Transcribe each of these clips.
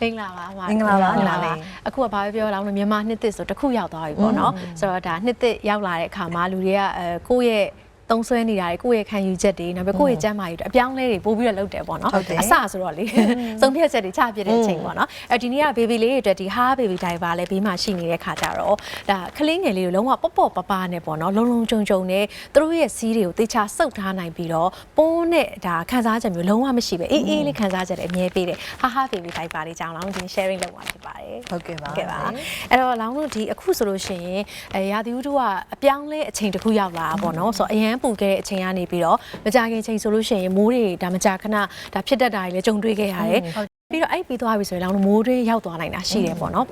မင်္ဂလာပါအမမင်္ဂလာပါမင်္ဂလာအမပါလေးအခုကဘာပဲပြောလောင်းလို့မြန်မာနှစ်သစ်ဆိုတစ်ခုရောက်သွားပြီပေါ့နော်ဆိုတော့ဒါနှစ်သစ်ရောက်လာတဲ့အခါမှာလူတွေကအဲကိုယ့်ရဲ့ သုံးဆွဲနေတာတွေကိုယ့်ရဲ့ခံယူချက်တွေနောက်ပြီးကိုယ့်ရဲ့ကျမ်းမာရေးတွေအပြောင်းအလဲတွေပို့ပြီးတော့လုပ်တယ်ပေါ့နော်ဟုတ်တယ်အစဆိုတော့လေသုံးဖြတ်ချက်တွေချပြတဲ့အချိန်ပေါ့နော်အဲဒီနေ့ကဘေဘီလေးတွေအတွက်ဒီဟာဘေဘီဒိုင်ပါလည်းဘေးမှာရှိနေတဲ့ခါကြတော့ဒါကလေးငယ်လေးကိုလုံးဝပေါ့ပေါ့ပပနဲ့ပေါ့နော်လုံလုံချုံချုံနဲ့သူတို့ရဲ့စီးတွေကိုတေချာစုပ်ထားနိုင်ပြီးတော့ပိုးနဲ့ဒါခံစားချက်မျိုးလုံးဝမရှိပဲအေးအေးလေးခံစားချက်တွေအမြဲပေးတယ်ဟာဟာဘေဘီဒိုင်ပါလေးကြောင်းလောင်းဒီ sharing လုပ်မှာဖြစ်ပါတယ်ဟုတ်ကဲ့ပါကဲပါအဲ့တော့လောင်းတို့ဒီအခုဆိုလို့ရှိရင်အဲရာသီဥတုကအပြောင်းလဲအချိန်တစ်ခုရောက်လာတာပေါ့နော်ဆိုတော့အရန်ပူခဲ့တဲ့အချိန်ကနေပြီးတော့မကြခင်ချိန်ဆိုလို့ရှိရင်မိုးတွေဒါမကြခဏဒါဖြစ်တတ်တာတွေလည်းကြုံတွေ့ခဲ့ရတယ်ပြီးတော့အဲ့ပြီးသွားပြီဆိုရင်လောင်းတို့မိုးတွေရောက်သွားနိုင်တာရှိတယ်ပေါ့နော်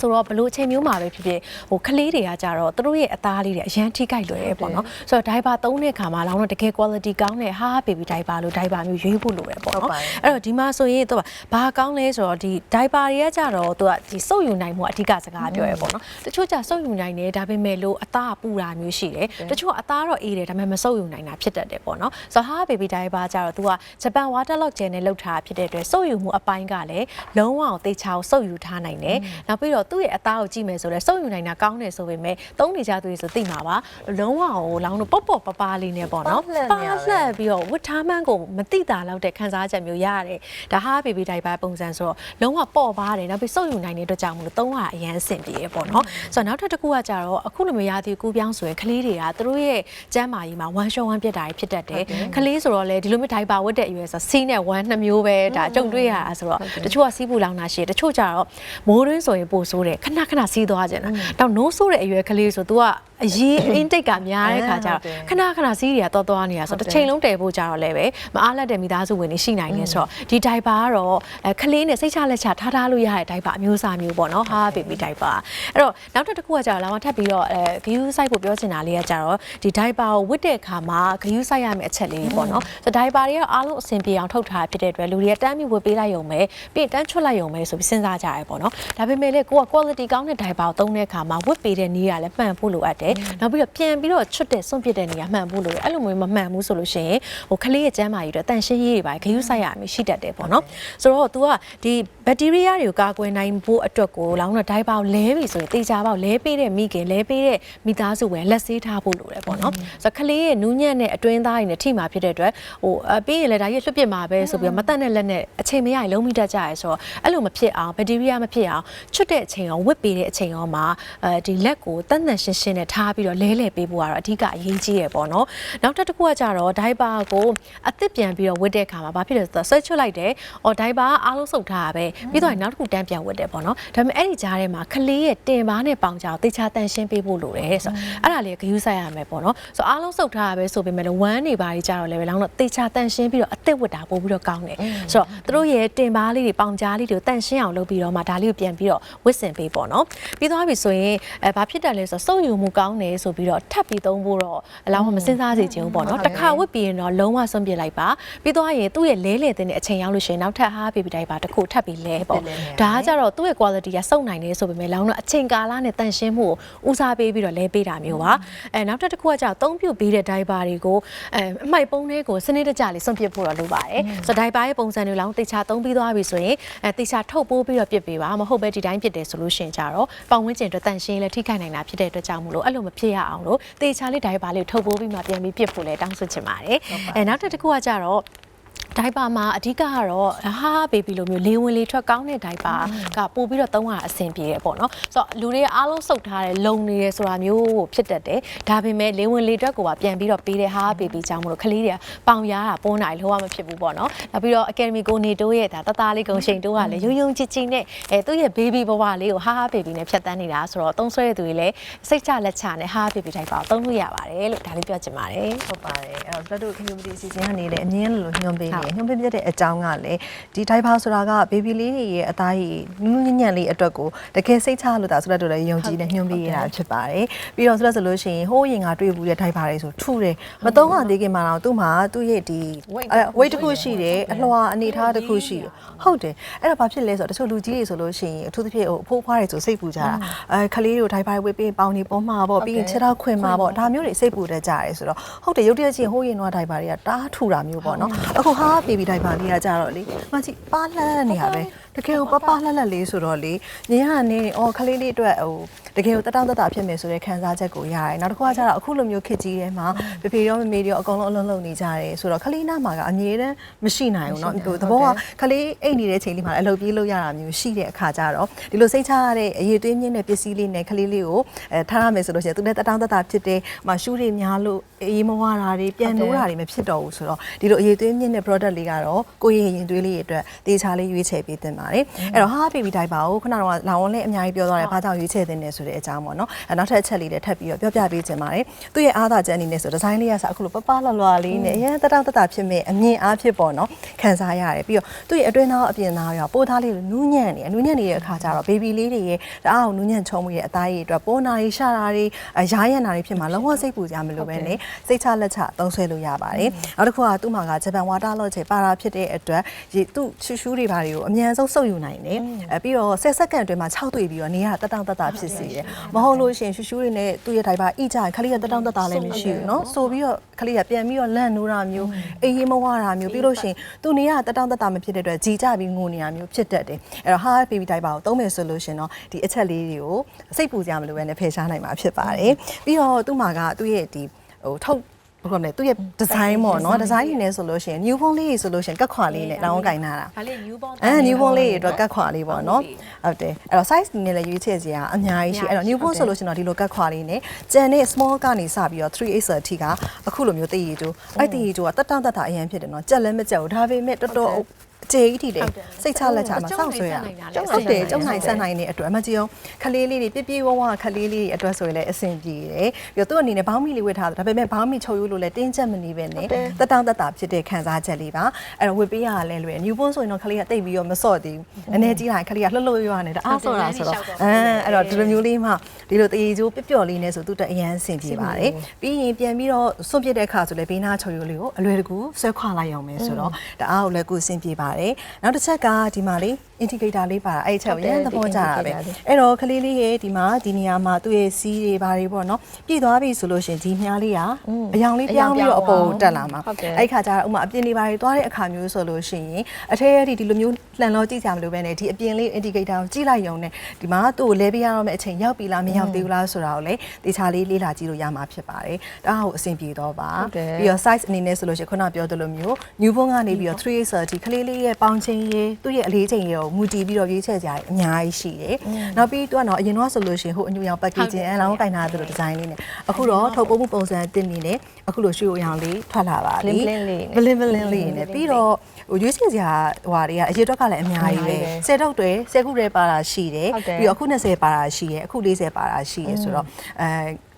ဆိုတော့ဘလို့အချိန်မျိုးမှာပဲဖြစ်ဖြစ်ဟိုကလေးတွေကကြတော့သူတို့ရဲ့အသားလေးတွေအရန်ထိကြိုက်လွယ်တယ်ပေါ့နော်ဆိုတော့ diaper သုံးတဲ့ခါမှာလောင်းတော့တကယ် quality ကောင်းတဲ့ဟာ baby diaper လို့ diaper မျိုးရွေးဖို့လိုတယ်ပေါ့ဟုတ်နော်ပါတယ်အဲ့တော့ဒီမှာဆိုရင်သူကဘာကောင်းလဲဆိုတော့ဒီ diaper တွေကကြတော့သူကဒီစုပ်ယူနိုင်မှုအဓိကစကားပြောရပေါ့နော်တချို့ကြစုပ်ယူနိုင်တယ်ဒါပေမဲ့လို့အသားပူတာမျိုးရှိတယ်တချို့ကအသားတော့အေးတယ်ဒါပေမဲ့မစုပ်ယူနိုင်တာဖြစ်တတ်တယ်ပေါ့နော်ဆိုတော့ဟာ baby diaper ကြတော့သူကဂျပန် waterlock gel နဲ့လုပ်ထားတာဖြစ်တဲ့အတွက်စုပ်ယူမှုအပိုင်းကလည်းလုံးဝအောင်သေချာအောင်စုပ်ယူထားနိုင်တယ်နောက်ပြီးတော့သူ့ရဲ့အသားကိုကြည့်မယ်ဆိုတော့စုပ်ယူနိုင်တာကောင်းတယ်ဆိုပေမဲ့သုံးနေကြသူတွေဆိုသိမှာပါလုံးဝအောင်လောင်းလို့ပေါ့ပေါ့ပပလေးနဲ့ပေါ့နော်ပါလှည့်နေရပဲလှည့်ပြီးတော့ဝတ်ထားမှန်းကိုမတိတာလောက်တဲ့ခံစားချက်မျိုးရတယ်ဒါဟာ baby diaper ပုံစံဆိုတော့လုံးဝပေါ့ပါတယ်နောက်ပြီးစုပ်ယူနိုင်တဲ့အတွက်ကြောင့်မလို့သုံးရအရန်အဆင်ပြေရပေါ့နော်ဆိုတော့နောက်ထပ်တစ်ခုကကြတော့အခုလိုမျိုးရာသီကူးပြောင်းဆိုရင်ကလေးတွေကသူတို့ရဲ့ကျန်းမာရေးမှာ one shot one ပြတ်တာတွေဖြစ်တတ်တယ်ကလေးဆိုတော့လေဒီလိုမျိုး diaper ဝတ်တဲ့အရွယ်ဆိုစီးနဲ့ one နှစ်မျိုးပဲဒါကြုံတွေ့ရတာဆိုတော့တချို့ကစီးပူလောင်တာရှိတယ်တချို့ကြတော့မိုးတွင်းဆိုရင်ပိုဆိုးတယ်ခဏခဏစီးသွားကြတယ်တော့ no ဆိုးတဲ့အရွယ်ကလေးဆို तू က အရေး intake ကများတဲ့ခါကျတော့ခဏခဏစီးတွေကတော်တော်နေတာဆိုတော့တစ်ချိန်လုံးတည်ဖို့ကြတော့လည်းပဲမအားလက်တဲ့မိသားစုဝင်တွေရှိနိုင်နေဆိုတော့ဒီ diaper ကတော့အဲကလေးနဲ့စိတ်ချလက်ချထားထားလို့ရတဲ့ diaper အမျိုးအစားမျိုးပေါ့နော်ဟာ baby diaper အဲ့တော့နောက်တစ်ခုကကြတော့လာမထပ်ပြီးတော့အဲဂယူးဆိုင်ဖို့ပြောချင်တာလေးကကြတော့ဒီ diaper ကိုဝတ်တဲ့အခါမှာဂယူးဆိုင်ရမယ့်အချက်လေးပေါ့နော်ဆိုတော့ diaper တွေကအားလုံးအဆင်ပြေအောင်ထုတ်ထားဖြစ်တဲ့အတွက်လူတွေကတန်းပြီးဝတ်ပေးလိုက်ရုံပဲပြီးရင်တန်းချွတ်လိုက်ရုံပဲဆိုပြီးစဉ်းစားကြရဲပေါ့နော်ဒါပေမဲ့လေကိုက quality ကောင်းတဲ့ diaper ကိုသုံးတဲ့အခါမှာဝတ်ပေးတဲ့နည်းကလည်းမှန်ဖို့လိုအပ်တယ်နောက်ပြီးတော့ပြန်ပြီးတော့ချွတ်တဲ့စွန့်ပစ်တဲ့နေရာမှန်ဖို့လိုတယ်အဲ့လိုမျိုးမမှန်ဘူးဆိုလို့ရှိရင်ဟိုကလေးရဲ့ကျန်းမာရေးအတွက်တန်ရှင်းရေးတွေပါဂရုစိုက်ရမယ်ရှိတတ်တယ်ပေါ့နော်ဆိုတော့ तू ကဒီဘက်တီးရီးယားတွေကိုကာကွယ်နိုင်ဖို့အတွက်ကိုလောင်းတော့ဒိုင်ပါကိုလဲပြီဆိုရင်တေချာပေါက်လဲပေးတဲ့မိခင်လဲပေးတဲ့မိသားစုဝင်လက်ဆေးထားဖို့လိုတယ်ပေါ့နော်ဆိုတော့ကလေးရဲ့နူးညံ့တဲ့အတွင်းသားတွေနဲ့ထိမှာဖြစ်တဲ့အတွက်ဟိုအပြီးရင်လည်းဒါကြီးလွတ်ပစ်မှာပဲဆိုပြီးတော့မတတ်တဲ့လက်နဲ့အချိန်မရရင်လုံးမိတတ်ကြရဲဆိုတော့အဲ့လိုမဖြစ်အောင်ဘက်တီးရီးယားမဖြစ်အောင်ချွတ်တဲ့အချိန်ရောဝစ်ပေးတဲ့အချိန်ရောမှာအဲဒီလက်ကိုတတ်တန်ရှင်းရှင်းနဲ့ထားပြီးတော့လဲလှယ်ပေးဖို့ကတော့အဓိကအရေးကြီးရပေါ့နော်နောက်တစ်ခုကကြတော့ဒိုင်ပါကိုအသစ်ပြန်ပြီးတော့ဝတ်တဲ့အခါမှာဘာဖြစ်လဲဆိုတော့ဆွဲချွတ်လိုက်တယ်။အော်ဒိုင်ပါကအားလုံးစုပ်ထားတာပဲပြီးတော့နောက်တစ်ခုတန်းပြန်ဝတ်တယ်ပေါ့နော်ဒါပေမဲ့အဲ့ဒီကြားထဲမှာကလေးရဲ့တင်ပါနဲ့ပေါင်ကြောင်တေချာတန်ရှင်းပေးဖို့လိုတယ်ဆိုတော့အဲ့ဒါလေးကဂရုစိုက်ရမယ်ပေါ့နော်ဆိုတော့အားလုံးစုပ်ထားတာပဲဆိုပေမဲ့လည်းဝမ်းနေပါကြီးကြတော့လည်းပဲလောင်းတော့တေချာတန်ရှင်းပြီးတော့အသစ်ဝတ်တာပို့ပြီးတော့ကောင်းတယ်ဆိုတော့သူတို့ရဲ့တင်ပါလေးတွေပေါင်ကြားလေးတွေကိုတန်ရှင်းအောင်လုပ်ပြီးတော့မှဒါလေးကိုပြန်ပြီးတော့ဝတ်ဆင်ပေးပေါ့နော်ပြီးသွားပြီဆိုရင်အဲဘာဖြစ်တယ်လဲဆိုတော့စုပ်ယူမှုကောင်းတယ်ဆိုပြီးတော့ထပ်ပြီးသုံးဖို့တော့အလောင်းမစင်စားစေချင်ဘူးပေါ့နော်တစ်ခါဝတ်ပြီးရင်တော့လုံးဝဆုံးပြစ်လိုက်ပါပြီးသွားရင်သူ့ရဲ့လဲလေတဲ့အချိန်ရောက်လို့ရှိရင်နောက်ထပ်ဟာဘေဘီတိုင်းပါတစ်ခုထပ်ပြီးလဲပေါ့ဒါကကြတော့သူ့ရဲ့ quality ကစုံနိုင်တယ်ဆိုပေမဲ့လောင်းတော့အချိန်ကာလနဲ့တန်ရှင်းမှုကိုဦးစားပေးပြီးတော့လဲပေးတာမျိုးပါအဲနောက်ထပ်တစ်ခုကကြတော့သုံးပြုတ်ပေးတဲ့ diaper တွေကိုအဲအမိုက်ပုံးလေးကိုစနစ်တကျလေးစွန့်ပစ်ဖို့တော့လိုပါတယ်ဆိုတော့ diaper ရဲ့ပုံစံတွေလောင်းတေချာသုံးပြီးသွားပြီဆိုရင်အဲတေချာထုတ်ပိုးပြီးတော့ပြစ်ပေးပါမဟုတ်ပဲဒီတိုင်းပြစ်တယ်ဆိုလို့ရှိရင်ကြတော့ပတ်ဝန်းကျင်အတွက်တန်ရှင်းလဲထိခိုက်နိုင်တာဖြစ်တဲ့အတွက်ကြောင့်မလို့အဲ့လိုမဖြစ်ရအောင်လို့တေချာလေး diaper လေးကိုထုတ်ပိုးပြီးမှပြန်ပြီးပြစ်ဖို့လဲတောင်းဆိုချင်ပါတယ်အဲနောက်ထပ်တစ်ခုကကြတော့ ဒိုင်ပါမှာအဓိကကတော့ဟာဘေဘီလိုမျိုးလေဝင်လေထွက်ကောင်းတဲ့ဒိုင်ပါကပို့ပြီးတော့သုံးရအဆင်ပြေတယ်ပေါ့နော်ဆိုတော့လူတွေအားလုံးစုပ်ထားတယ်လုံနေတယ်ဆိုတာမျိုးဖြစ်တတ်တယ်ဒါပေမဲ့လေဝင်လေထွက်ကိုပါပြန်ပြီးတော့ပေးတဲ့ဟာဘေဘီကြောင့်မလို့ကလေးတွေကပေါင်ရတာပေါ်နိုင်လို့မဖြစ်ဘူးပေါ့နော်နောက်ပြီးတော့ Academy ကိုနေတိုးရဲ့ဒါတသားလေးကုံရှိန်တိုးကလည်းရုံရုံချစ်ချစ်နဲ့အဲသူ့ရဲ့ဘေဘီဘဝလေးကိုဟာဟာဘေဘီနဲ့ဖြတ်တန်းနေတာဆိုတော့သုံးဆွဲတဲ့သူတွေလည်းစိတ်ချလက်ချနဲ့ဟာဘေဘီဒိုင်ပါကိုသုံးလို့ရပါတယ်လို့ဒါလေးပြောချင်ပါတယ်ဟုတ်ပါတယ်အဲ့တော့လက်တို့ community အစီအစဉ်ကနေလည်းအမြင်လို့ညွှန်ပေးနေညွှန်ပေးပြတဲ့အကြောင်းကလည်းဒီ diaper ဆိုတာက baby လေးတွေရဲ့အသားရည်နူးနူးညံ့ညံ့လေးအတွက်ကိုတကယ်စိတ်ချလို့ဒါဆိုလက်တို့လည်းယုံကြည်နဲ့ညွှန်ပေးရတာဖြစ်ပါတယ်ပြီးတော့ဆိုလက်ဆိုလို့ရှိရင်ဟိုးရင်ကတွေ့ဘူးတဲ့ diaper တွေဆိုထူတယ်မသုံးရသေးခင်မှာတော့သူ့မှာသူ့ရဲ့ဒီ weight တစ်ခုရှိတယ်အလွှာအနေထားတစ်ခုရှိတယ်ဟုတ်တယ်အဲ့တော့ဘာဖြစ်လဲဆိုတော့တချို့လူကြီးတွေဆိုလို့ရှိရင်အထူးသဖြင့်ဟိုအဖိုးဖွားတွေဆိုစိတ်ပူကြတာအဲခလေးတွေကို diaper ဝေးပြီးပေါင်နေပေါ်မှာပေါ့ပြီးရင်ခြေထောက်ခွင်မှာပေါ့ဒါမျိုးတွေစိတ်ပူတတ်ကြတယ်ဆိုတော့ဟုတ်တယ်ရုပ်တရက်ချင်းဟိုးရင်တော့ diaper တွေကတားထူတာမျိုးပေါ့နော်အခုဟာ baby diaper လေးကကြတော့လေမကြည့်ပါလှမ်းနေရပဲ တကယ်ကိုပပလှက်လက်လေးဆိုတော့လေညင်ကနေအော်ခလေးလေးအတွက်ဟိုတကယ်ကိုတတောင့်တတဖြစ်မယ်ဆိုတဲ့ခံစားချက်ကိုရတယ်နောက်တစ်ခုကကျတော့အခုလိုမျိုးခစ်ကြီးထဲမှာဖေဖေရောမမေရောအကုန်လုံးအလုံးလုံးနေကြတယ်ဆိုတော့ခလေးနားမှာကအမြဲတမ်းမရှိနိုင်ဘူးเนาะဟိုသဘောကခလေးအိတ်နေတဲ့အချိန်လေးမှာအလုပ်ပြေးလို့ရတာမျိုးရှိတဲ့အခါကျတော့ဒီလိုစိတ်ချရတဲ့အရေးသွေးမြင့်တဲ့ပစ္စည်းလေးနဲ့ခလေးလေးကိုအဲထားရမယ်ဆိုလို့ရှိရင်သူနဲ့တတောင့်တတဖြစ်တဲ့မရှူးတွေများလို့အေးမဝတာတွေပြန်နိုးတာတွေမဖြစ်တော့ဘူးဆိုတော့ဒီလိုအရေးသွေးမြင့်တဲ့ product လေးကတော့ကိုယ့်ရဲ့ရင်သွေးလေးတွေအတွက်တေချာလေးရွေးချယ်ပေးသင့်ပါ တယ်အဲ့တော့ ha baby diaper ကိုခုနကတော့လောင်ဝန်းလေးအများကြီးပြောသွားတယ်ဘာကြောင့်ရွေးချယ်သင့်တယ်ဆိုတဲ့အကြောင်းပေါ့နော်အဲနောက်ထပ်အချက်လေးတွေထပ်ပြီးတော့ပြောပြပေးချင်ပါတယ်သူ့ရဲ့အားသာချက်အနေနဲ့ဆိုဒီဇိုင်းလေးကဆိုအခုလိုပပလွားလွားလေးနဲ့အရင်တတောင့်တတဖြစ်မဲ့အမြင်အားဖြစ်ပေါ့နော်ခံစားရတယ်ပြီးတော့သူ့ရဲ့အတွင်းသားအပြင်သားရောပိုးသားလေးလိုနူးညံ့နေနူးညံ့နေတဲ့အခါကျတော့ baby လေးတွေရဲ့တအားအောင်နူးညံ့ချုံမှုရဲ့အသားရည်အတွက်ပိုးနာတွေရှာတာတွေရားရံတာတွေဖြစ်မှာလုံးဝစိတ်ပူကြမလို့ပဲနဲ့စိတ်ချလက်ချသုံးဆွဲလို့ရပါတယ်နောက်တစ်ခုကသူ့မှာကဂျပန်ဝါတာလော့ချေပါတာဖြစ်တဲ့အတွက်ရေသူ့ရှူရှူးတွေဘာတွေကိုအမြန်ဆုံးစုပ်ယူနိုင်တယ်အဲပြီးတော့10စက္ကန့်အတွင်းမှာ6တွေ့ပြီးတော့နေရတတောင့်တတဖြစ်စေတယ်မဟုတ်လို့ရှိရင်ရှူရှူးတွေနဲ့သူ့ရဲ့ဒိုင်ပါအိကြရင်ခလေးကတတောင့်တတလည်းမရှိဘူးเนาะဆိုပြီးတော့ခလေးကပြန်ပြီးတော့လန့်နိုးတာမျိုးအေးရေးမဝတာမျိုးပြီးလို့ရှိရင်သူနေရတတောင့်တတမဖြစ်တဲ့အတွက်ကြီးကြပြီးငိုနေတာမျိုးဖြစ်တတ်တယ်အဲ့တော့ hard baby diaper ကိုသုံးမယ်ဆိုလို့ရှိရင်တော့ဒီအချက်လေးတွေကိုစိတ်ပူကြမလို့ပဲနဲ့ဖယ်ရှားနိုင်မှာဖြစ်ပါတယ်ပြီးတော့သူ့မှာကသူ့ရဲ့ဒီဟိုထုတ် ဘယ်လိုလဲသူ့ရဲ့ design ပေါ့နော် design နေနေဆိုလို့ရှိရင် new phone လေးဆိုလို့ရှိရင်ကတ်ခွာလေးနဲ့တောင်းကင်နာတာဒါလေး new born အဲ new phone လေးတွေအတွက်ကတ်ခွာလေးပေါ့နော်ဟုတ်တယ်အဲ့တော့ size နဲ့လည်းရွေးချယ်စရာအများကြီးရှိအဲ့တော့ new phone ဆိုလို့ရှိရင်တော့ဒီလိုကတ်ခွာလေးနဲ့ကျန်တဲ့ small ကနေစပြီးတော့ 3x အထိကအခုလိုမျိုးတည်ရည်ကျိုးအဲ့တည်ရည်ကျိုးကတက်တောင့်တက်တာအရင်ဖြစ်တယ်နော်ကြက်လည်းမကြက်ဘူးဒါပေမဲ့တော်တော် ကျေးကြီးတယ်စိတ်ချလက်ချမှာစောင့်ဆွဲရဟုတ်တယ်ကျုံနိုင်ဆက်နိုင်တဲ့အတွက်အမကြီးအောင်ခလေးလေးတွေပြပြဝဝခလေးလေးတွေအတွက်ဆိုရင်လည်းအဆင်ပြေတယ်ပြီးတော့သူ့အနေနဲ့ဘောင်းမီလေးဝတ်ထားတာဒါပေမဲ့ဘောင်းမီချုပ်ရိုးလို့လည်းတင်းကျပ်မနေပဲနဲ့တက်တောင့်တက်တာဖြစ်တဲ့ခံစားချက်လေးပါအဲ့တော့ဝတ်ပေးရလဲလွယ် new born ဆိုရင်တော့ခလေးကတိတ်ပြီးတော့မစော့သေးဘူးအနေကြီးလာရင်ခလေးကလှုပ်လှုပ်ရွရွနေတာအားစော့တာဆိုတော့အဲအဲ့တော့ဒီလိုမျိုးလေးမှဒီလိုတရေကျိုးပျော့လေးနဲ့ဆိုသူ့တက်အရန်အဆင်ပြေပါတယ်ပြီးရင်ပြန်ပြီးတော့စွန့်ပစ်တဲ့အခါဆိုလည်းဘေးနာချုပ်ရိုးလေးကိုအလွယ်တကူဆွဲခွာလိုက်အောင်မယ်ဆိုတော့တအားကိုလည်းကိုအဆင်ပြေပါတယ်နောက်တစ်ချက်ကဒီမှာလေး indicator လေးပါတာအဲ့ဒီချက်ကိုရန်သဘောကျတာပဲအဲ့တော့ခလေးလေးရဲ့ဒီမှာဒီနေရာမှာသူ့ရဲ့စီးတွေဘာတွေပေါ့နော်ပြည့်သွားပြီဆိုလို့ရှရင်ဒီမြားလေးကအယောင်လေးပြောင်းပြီးတော့အပေါ်တက်လာမှာအဲ့ဒီခါကျတော့ဥမာအပြင်တွေဘာတွေသွားတဲ့အခါမျိုးဆိုလို့ရှိရင်အထက်ရဒီဒီလိုမျိုးလှန်လောကြည့်ကြမလို့ပဲねဒီအပြင်လေး indicator ကိုကြည့်လိုက်ရုံနဲ့ဒီမှာသူ့ကိုလဲပေးရတော့မယ့်အချိန်ရောက်ပြီလားမရောက်သေးဘူးလားဆိုတာကိုလည်းတေချာလေးလေ့လာကြည့်လို့ရမှာဖြစ်ပါတယ်ဒါကိုအဆင်ပြေတော့ပါပြီးတော့ size အနေနဲ့ဆိုလို့ရှိရင်ခုနပြောသလိုမျိုး new born ကနေပြီးတော့ 3x ဒီခလေးလေးရဲ့ပေါင်ချင်းရေးသူ့ရဲ့အလေးချိန်ရေကိုမူတည်ပြီးတော့ရွေးချယ်ကြရအများကြီးရှိတယ်။နောက်ပြီးသူကတော့အရင်တော့ဆိုလို့ရှိရင်ဟိုအညူရောင် packaging အလောင်းကင်ထားတဲ့ဒီဇိုင်းလေးနဲ့အခုတော့ထုတ်ပိုးမှုပုံစံတင်နေနဲ့အခုလိုရွှေအရောင်လေးထွက်လာပါပြီ Bling bling လေးနဲ့ဘလင်းဘလင်းလေးနဲ့ပြီးတော့ဟိုရွေးချယ်စရာဟိုဟာတွေကအရေးအတွက်ကလည်းအများကြီးပဲဆယ်ထုတ်တွေဆယ်ခုတွေပါတာရှိတယ်ဟုတ်တယ်ပြီးတော့အခု20ပါတာရှိတယ်အခု40ပါတာရှိတယ်ဆိုတော့အဲ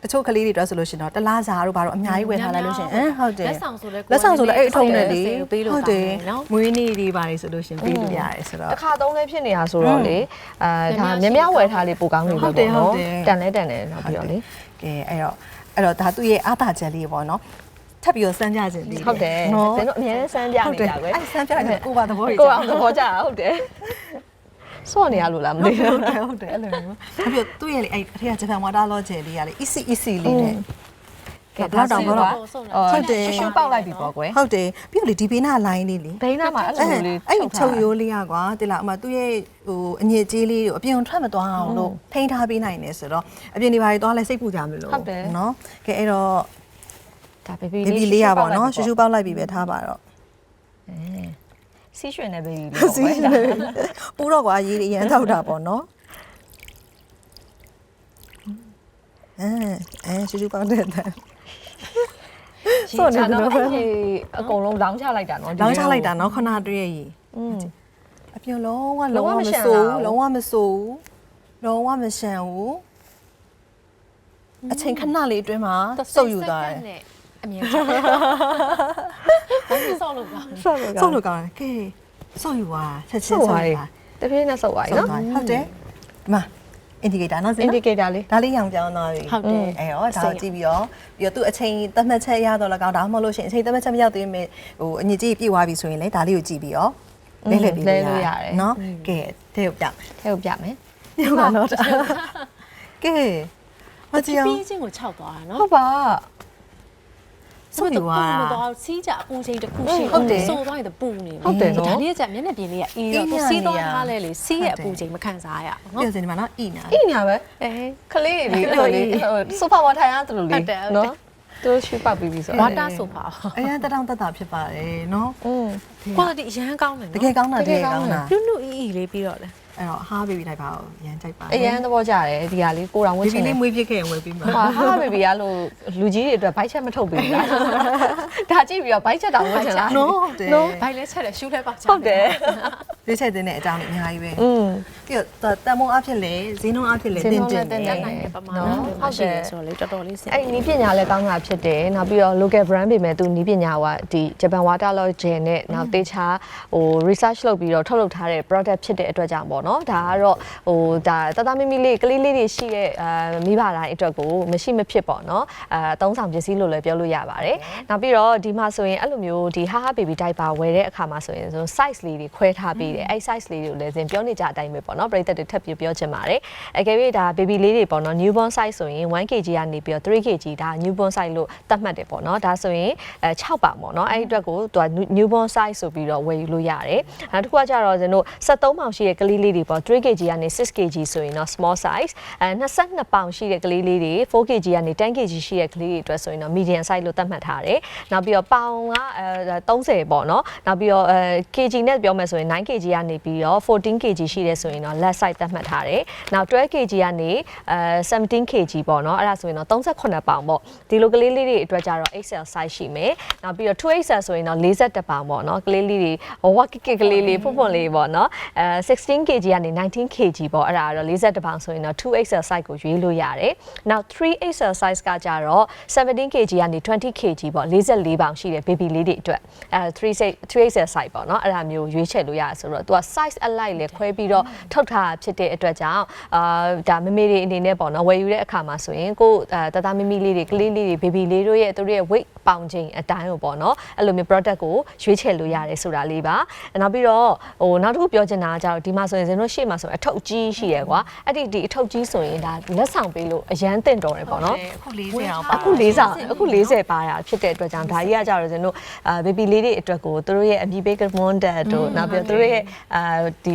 တချို့ကလေးတွေတော့ဆိုလို့ရှိရင်တော့တလားစာတို့ဘာတို့အများကြီးဝယ်ထားလိုက်လို့ရှိရင်အင်းဟုတ်တယ်လက်ဆောင်ဆိုလဲလက်ဆောင်ဆိုလဲအဲ့အထုံးနဲ့လေပေးလို့ဟုတ်တာတယ်နော်မွေးနေ့တွေပါလေဆိုလို့ရှိရင်ပေးလို့ရတယ်ဆိုတော့တစ်ခါသုံးလဲဖြစ်နေတာဆိုတော့လေအာဒါမြများဝယ်ထားလေးပိုကောင်းနေဟုလို့တ်တယ်ပေါ့ဟုတ်နော်တယ်တန်လဲတန်တယ်နောက်ပြီးတော့လေကဲအဲ့တော့အဲ့တော့ဒါသူ့ရဲ့အာသာချက်လေးပေါ့နော်ထပ်ပြီးတော့စမ်းကြခြင်းလေးဟုတ်တယ်နော်ဇင်တို့အများနဲ့စမ်းကြဟုတ်နေတယ်ကြပဲအဲ့စမ်းပြတယ်ကိုပါသဘောတွေကိုအောင်သဘောကျတာဟုတ်တယ် စော့နေရလို့လားမဟုတ်သိတယ်ဘူးဟုတ်တယ်ဟုတ်တယ်အဲ့လိုမျိုးအဲ့ပြီးသူ့ရဲ့လေအဲ့အထက်ကဂျပန်ဝါတာလောဂျယ်လေးကလေ easy easy လေးနဲ့ကဲဘလောက်တောင်ဘလောက်ဟုတ်တယ်ရှူးပေါက်လိုက်ပြီပေါ့ကွယ်ဟုတ်တယ်ပြီးတော့လေဒီဘေးနာလိုင်းလေးလေဘိန်းနာမှာအဲ့လိုမျိုးလေးအဲ့ဒီချုပ်ရိုးလေးอ่ะကွာတိလာအမသူ့ရဲ့ဟိုအညစ်အကြေးလေးကိုအပြင်ထွက်မသွားအောင်လို့ထိန်းထားပေးနိုင်တယ်ဆိုတော့အပြင်ဒီဘာတွေသွားလဲစိတ်ပူကြမလို့နော်ကဲအဲ့တော့ဒါဘေဘီဘေဘီလေးရပါတော့ရှူရှူပေါက်လိုက်ပြီပဲထားပါတော့ စီးရွှင်တဲ့ဘေဘီလေးစီးနေပူတော့ကွာရေးတွေရမ်းထောက်တာပေါ့နော်အဲအဲရှူရှူပေါက်တဲ့တန်းစော့နေတယ်နော်အကုန်လုံးလောင်းချလိုက်တာနော်လောင်းချလိုက်တာနော်ခဏတွေ့ရည်อืม အပြင်လုံးဝလုံးလုံးဝဝမမရှံဆိုးတာဘူးလုံးဝမဆိုးလုံးဝမရှံဘူးအချိန်ခဏလေးအတွင်းမှာစုပ်ယူသွားတယ် အမြင်ချတယ်ဘာလို့ဆောက်လို့ပါစော့လို့စုပ်လို့ကောင်းတယ်ကဲစုပ်ယူသွားချက်ချင်းစော့စုပ်သွားယူတယ်သွားတဖြည်းနဲ့စော့သွားပြီစုပ်နော် သွားဟုတ်တယ်ဒီမှာ indicator နော်စင်နော် indicator လေး ဒါလေးရောင်ပြောင်းသွားပြီဟုတ်တယ်အဲရောဒါကိုကြည့်ပြီးတော့ပြီးတော့သူအချိန်သတ်မှတ်ချက်ရတော့လည်းကောင်းဒါမှမဟုတ်လို့ရှိရင်အချိန်သတ်မှတ်ချက်မရောက်သေးပေမဲ့ဟိုအညစ်အကြေးပြည့်သွားပြီဆိုရင်လည်းဒါလေးကိုကြည့်ပြီးတော့လဲလှည့်ပြီးလို့ရတယ် နော်ကဲတဲ့ကိုပြမယ်ထဲကိုပြမယ်ညောတော့တာကဲမကြည့်အောင်ပြီးချင်းကိုခြောက်သွားတာနော်ဟုတ်ပါ ဆုပ်ယူသွားတာမသွားစီးကြအပူချိန်တစ်ခုရှိဟုတ်တယ်ဆိုသွားရင်တပူနေဟုတ်တယ်နော်ဒါလေးကကြမျက်နှာပြင်လေးကအေးတော့အေးသူညံ့စီးသွားနေရထားလဲလေစီးရဲ့ဟုတ်တယ်အပူချိန်မခံစားရဘူးပြနော်ည့်စင်ဒီမှာနော်အီနာအိညာပဲအဲခလေးလေးအဲ့လိုလေးဆိုဖာဝါထိုင်ရတယ်လို့ဟုလေတ်တယ်ဟုတ်တယ်နော်သူရှိပောက်ပြီးပြီဆိုဝါတော့တာဆိုပါအရင်တက်တောင်တက်တာဖြစ်ပါတယ်နော်อืม quality အရန်ကောင်းတယ်တနော်ကယ်ကောင်းတာတကယ်ကောင်းတာနုနုအီအီလေးပြီးတော့လေ အဲ့တော့ဟာဘေဘီလိုက်ပါဦးရမ်းကြိုက်ပါအရန်သဘောကျတယ်ဒီဟာလေးကိုတော်ဝဘေတ်ချဘီင်တယ်လေးမွေးဖြစ်ခဲ့ရင်ဝယ်ပြီးမှာဟာဟာဘေဘီကလို့လူကြီးတွေအတွက်ဘိုက်ချက်မထုတ်ပေးဘူးလားဒါကြည့်ပြီးတော့ဘိုက်ချက်တောင်ဝတ်ချင်လား နော်ဟုတ်တယ် နော် ဘိုင်လဲချက်တယ်ရှူးလဲပါချဟုတ်တယ် ရွေးချယ်တဲ့အကြောင်းတွေအများကြီးပဲอืมပြီးတော့တန်မုံအဖြစ်လဲဈေးနှုန်းအဖြစ်လဲဈေးတင်နှုန်းကျလည်းင်တင်တယ်ကျင်နိုင်တယ်ပမာဏနော်တွေဟုတ်မှာရှိတယ်တယ်ဆိုတော့လေတော်တော်လေးစင် အဲ့ဒီနီးပညာလည်းကောင်းတာဖြစ်တယ်နောက်ပြီးတော့ local brand ပေမဲ့သူနီးပညာကဒီ Japan Waterlog Gel နဲ့နောက်တေချာဟို research လုပ်ပြီးတော့ထုတ်လုပ်ထားတဲ့ product ဖြစ်တဲ့အတွက်ကြောင့်ပေါ့နော်ဒါကတော့ဟိုဒါတသားမီမီလေးကလေးလေးတွေရှိတဲ့အာမိဘတိုင်းအတွက်ကိုမရှိမဖြစ်ပေါ့နော်အာအသုံးဆောင်ပစ္စည်းလို့လည်းပြောလို့ရပါတယ်နောက်ပြီးတော့ဒီမှာဆိုရင်အဲ့လိုမျိုးဒီ haha baby diaper ဝယ်တဲ့အခါမှာဆိုရင်ဆို size လေးတွေခွဲထားပြီးတယ်အဲ့ size လေးတွေကိုလည်းစဉ်ပြောနေကြအတိုင်းပဲပေါ့နော်ပရိသတ်တွေထပ်ပြီးပြောချင်ပါတယ်အကယ်၍ဒါ baby လေးတွေပေါ့နော် newborn size ဆိုရင် 1kg ကနေပြီးတော့ 3kg ဒါ newborn size လို့သတ်မှတ်တယ်ပေါ့နော်ဒါဆိုရင်အဲ6ပါပေါ့နော်အဲ့ဒီအတွက်ကိုသူက newborn size ဆိုပြီးတော့ဝယ်ယူလို့ရတယ်နောက်တစ်ခုကကြတော့ကျွန်တော်73ပေါင်ရှိတဲ့ကလေးလေးတွေပေါ့ 3kg ကနေ 6kg ဆိုရင်တော့ small size အဲ22ပေါင်ရှိတဲ့ကလေးလေးတွေ 4kg ကနေ 10kg ရှိတဲ့ကလေးတွေအတွက်ဆိုရင်တော့ medium size လို့သတ်မှတ်ထားတယ်နောက်ပြီးတော့ပေါင်ကအဲ30ပေါ့နော်နောက်ပြီးတော့အဲ kg နဲ့ပြောမယ်ဆိုရင် 9kg ကနေပြီးတော့ 14kg ရှိတယ်ဆိုရင်တော့ less size သတ်မှတ်ထားတယ်နောက် 12kg ကနေအဲ 17kg ပေါ့နော်အဲ့ဒါဆိုရင်တော့38ပေါင်ပေါ့ဒီလိုကလေးလေးတွေအတွက်ကြတော့ XL size ရှိမယ်နောက်ပြီးတော့ 2XL ဆိုရင်တော့42ပေါင်ပေါ့နော်ကလေးလေးတွေဝါကကကလေးလေးဖွဖွလေးပေါ့နော်အဲ 16kg ကနေ 19kg ပေါ့အဲ့ဒါကတော့42ပေါင်ဆိုရင်တော့ 2XL size ကိုရွေးလို့ရတယ်နောက် 3XL size ကကြတော့ 17kg ကနေ 20kg ပေါ့44ပေါင်ရှိတဲ့ baby လေးတွေအတွက်အဲ3 3XL size ပေါ့နော်အဲ့ဒါမျိုးရွေးချယ်လို့ရတယ်ဆိုတော့သူက size အလိုက်လေခွဲပြီးတော့ထုတ်ထားတာဖြစ်တဲ့အတွက်ကြောင့်အာဒါမမေတွေအနေနဲ့ပေါ့နော်ဝယ်ယူတဲ့အခါမှာဆိုရင်ကိုအဲတသားမမီလေးတွေကလေးလေးတွေ baby လေးတို့ရဲ့သူတို့ရဲ့ weight ပေါင်ချိန်အတိုင်းကိုပေါ့နော်အဲ့လိုမျိုး product ကိုရွေးချယ်လို့ရတယ်ဆိုတာလေးပါနောက်ပြီးတော့ဟိုနောက်တစ်ခုပြောချင်တာကကြတော့ဒီမှာဆိုရင်ဇင်တို့ရှေ့မှာဆိုရင်အထုပ်ကြီးရှိရယ်ကွာအဲ့ဒီဒီအထုပ်ကြီးဆိုရင်ဒါလက်ဆောင်ပေးလို့အရန်တင့်တော်တယ်ပေါ့နော်အခု40အောင်ပါအခု40အခု40ပါတာဖြစ်တဲ့အတွက်ကြောင့်ဒါကြီးကကြတော့ကျွန်တော်အာ baby လေးတွေအတွက်ကိုသူတို့ရဲ့အမီဘေကမွန်ဒတ်တို့နောက်ပြီးတော့သူတို့ရဲ့အာဒီ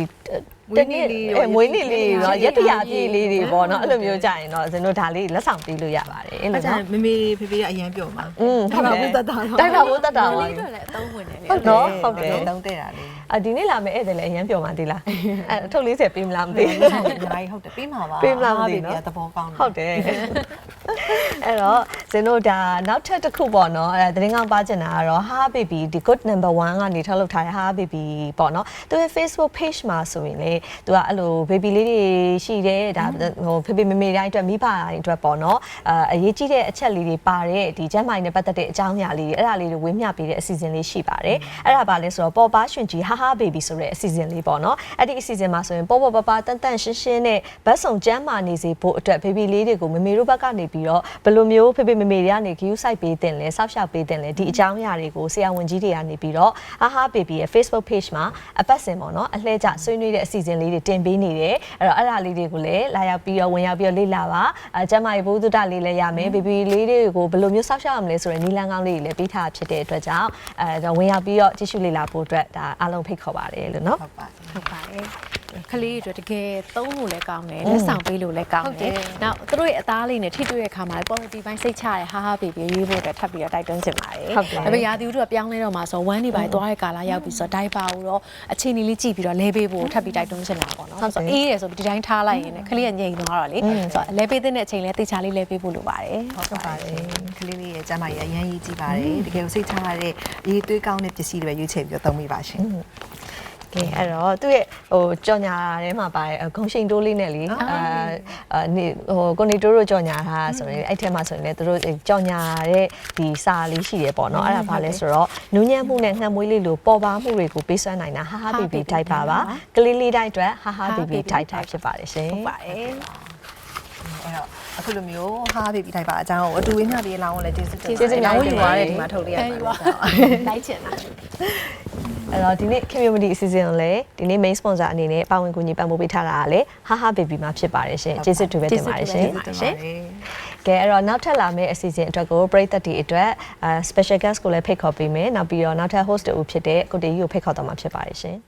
တနေ့အဲမွေးနေ့လေးတော့ရက်တရာပြေးလေးတွေပေါ့နော်အဲ့လိုမျိုးကြရင်တော့ကျွန်တော်ဒါလေးလက်ဆောင်ပေးလို့ရပါတယ်အဲ့အဲ့လိုဒါနော်မမေဖေဖေကအရင်ပြောမှာอืมဒါပါဘူးတတ်တာတိုက်ပါဘူးတတ်တာဒါပါလေးတွေလည်းအသုံးဝင်တယ်လေဟုတ်နော်ဟုတ်တယ်လုံးတဲ့တာလေးအဒီနေ့လာမယ်ဧည့်သည်လည်းအရင်ပြောမှသေးလားအဲအထုပ်40ပေးမလားမသိဘူးအများကြီးဟုတ်တယ်ပြီးမှာပါပေးမလားမသိဘူးဘေဘီနော်ကသဘောကောင်းဟုတ်တယ် အဲ့တော့ဇင်တို့ဒါနောက်ထပ်တစ်ခုပေါ့နော်အဲသတင်းကောင်းပါချင်တာကတော့ Ha Baby ဒီ good number 1ကနေထုတ်လုပ်ထားတဲ့ Ha Baby ပေါ့နော်သူရဲ့ Facebook page မှာဆိုရင်လေသူကအဲ့လို baby လေးတွေရှိတယ်ဒါဟိုဖေဖေမေမေတိုင်းအတွက်မိဘတိုင်းအတွက်ပေါ့နော်အဲအရေးကြီးတဲ့အချက်လေးတွေပါတဲ့ဒီကျန်းမာရေးနဲ့ပတ်သက်တဲ့အကြောင်းအရာလေးတွေအဲ့ဒါလေးတွေဝင်းမျှပေးတဲ့အစီအစဉ်လေးရှိပါတယ်အဲ့ဒါပါလဲဆိုတော့ပေါ်ပါရှင်ကြီး Ha Ha Baby ဆိုတဲ့အစီအစဉ်လေးပေါ့နော်အဲ့ဒီအစီအစဉ်မှာဆိုရင်ပေါ်ပေါ်ပပတန်တန်ရှင်းရှင်းနဲ့ဗတ်ဆောင်ကျန်းမာနေစေဖို့အတွက် baby လေးတွေကိုမမေတို့ဘက်ကနေပြီးတော့ဘယ်လိုမျိုးဖေဖေမေမေတွေကနေ view site ပေးတင်လဲစောက်ရှောက်ပေးတင်လဲဒီအကြောင်းအရာတွေကိုဆရာဝန်ကြီးတွေကနေပြီးတော့ Ha Ha Baby ရဲ့ Facebook page မှာအပတ်စဉ်ပေါ့နော်အလှည့်ကျဆွေးနွေးတဲ့အစီအစဉ်လေးတွေတင်ပေးနေတယ်အဲ့တော့အဲ့ဒါလေးတွေကိုလည်းလာရောက်ပြီးတော့ဝင်ရောက်ပြီးတော့လေ့လာပါအဲကျန်းမာရေးဘုဒ္ဓတလေးလည်းရမယ် baby လေးတွေကိုဘယ်လိုမျိုးစောက်ရှောက်ရမလဲဆိုတဲ့နီလန်းကောင်းလေးတွေလည်းပေးထားဖြစ်တဲ့အတွက်ကြောင့်အဲတော့ဝင်ရောက်ပြီးတော့ကြည့်ရှုလေ့လာဖို့အတွက်ဒါအားလုံးဖိတ်ခေါ်ပါတယ်လို့နော်ဟုတ်ပါဟုတ်ပါတယ် ခလေးတွေအတွက်တကယ်သုံးလို့လည်းကောင်းတယ်လက်ဆောင်ပေးလို့လည်းကောင်းတယ်နောက်သူတို့ရဲ့အသားလေးနဲ့ထိတွေ့တဲ့အခါမှာ quality ဘိုင်းစိတ်ချရဟာဟာဘေဘီရေးဖို့အတွက်ထပ်ပြီးတော့တိုက်တွန်းချင်ပါတယ်ဟုတ်တယ်ဒါပေမဲ့ရာသီဥတုကပြောင်းလဲတော့မှာဆိုဝမ်းနေပါသွားတဲ့ကာလရောက်ပြီဆိုတော့ဒိုင်ပါကိုတော့အချိန်လေးလေးကြည့်ပြီးတော့လဲပေးဖို့ထပ်ပြီးတိုက်တွန်းချင်တာပေါ့နော်ဆိုတော့အေးတယ်ဆိုပြီးဒီတိုင်းထားလိုက်ရင်လည်းခလေးကငြိမ်သွားတော့လေဆိုတော့လဲပေးတဲ့အချိန်လဲတေချာလေးလဲပေးဖို့လိုပါတယ်ဟုတ်ပါတယ်ကလေးလေးရဲ့ကျမ်းမာရေးအရင်ရေးကြည့်ပါတယ်တကယ်ကိုစိတ်ချရတဲ့ရေးသွေးကောင်းတဲ့ပစ္စည်းတွေပဲရွေးချယ်ပြီးတော့သုံးမိပါရှင် ကဲအဲ့တော့သူ့ရဲ့ဟိုကြော်ညာထဲမှာပါတဲ့ဂုံရှိန်တိုးလေးနဲ့လေအာအာနေဟိုကိုနေတိုးတို့ကြော်ညာထားဆိုရင်အဲ့ထဲမှာဆိုရင်လည်းသူတို့ကြော်ညာတဲ့ဒီစာလေးရှိတယ်ပေါ့နော်အဲ့ဒါဘာလဲဆိုတော့နူးညံ့မှုနဲ့ငှက်မွေးလေးလိုပေါ်ပါမှုတွေကိုပေးစွမ်းနိုင်တာဟာဟာဘီဘီတိုက်ပါပါကလေးလေးတိုင်းအတွက်ဟာဟာဘီဘီတိုက်တာဖြစ်ပါတယ်ရှင်ဟုတ်ပါတယ်အဲ့တော့အခုလိုမျိုးဟာဘေဘီထိုက်ပါအကြောင်းကိုအတူဝင်းမြပြေးလောင်းကိုလည်းကျေးဇူးတင်ပါတယ်။ဝယူရတယ်ဒီမှာထုတ်လိုက်ရပါလိုက်ချင်တာ အဲ့တော့ဒီနေ့ community အစီအစဉ်ကိုလည်းဒီနေ့ main sponsor အနေနဲ့ပါဝင်ကူညီပံ့ပိုးပေးထားတာကလည်းဟာဟာ baby မှာဖြစ်ပါတယ်ရှင်ကျေးဇူးတူပဲတင်ပါတယ်ရှင်။ကျေးဇူးတင်ပါတယ်။ကဲအဲ့တော့နောက်ထပ်လာမယ့်အစီအစဉ်အတွက်ကိုပရိသတ်တွေအတွက်အဲ special guest ကိုလည်းဖိတ်ခေါ်ပေးမယ်နောက်ပြီးတော့နောက်ထပ် host တူဖြစ်တဲ့ကိုတေကြီးကိုဖိတ်ခေါ်တော့မှာဖြစ်ပါတယ်ရှင်။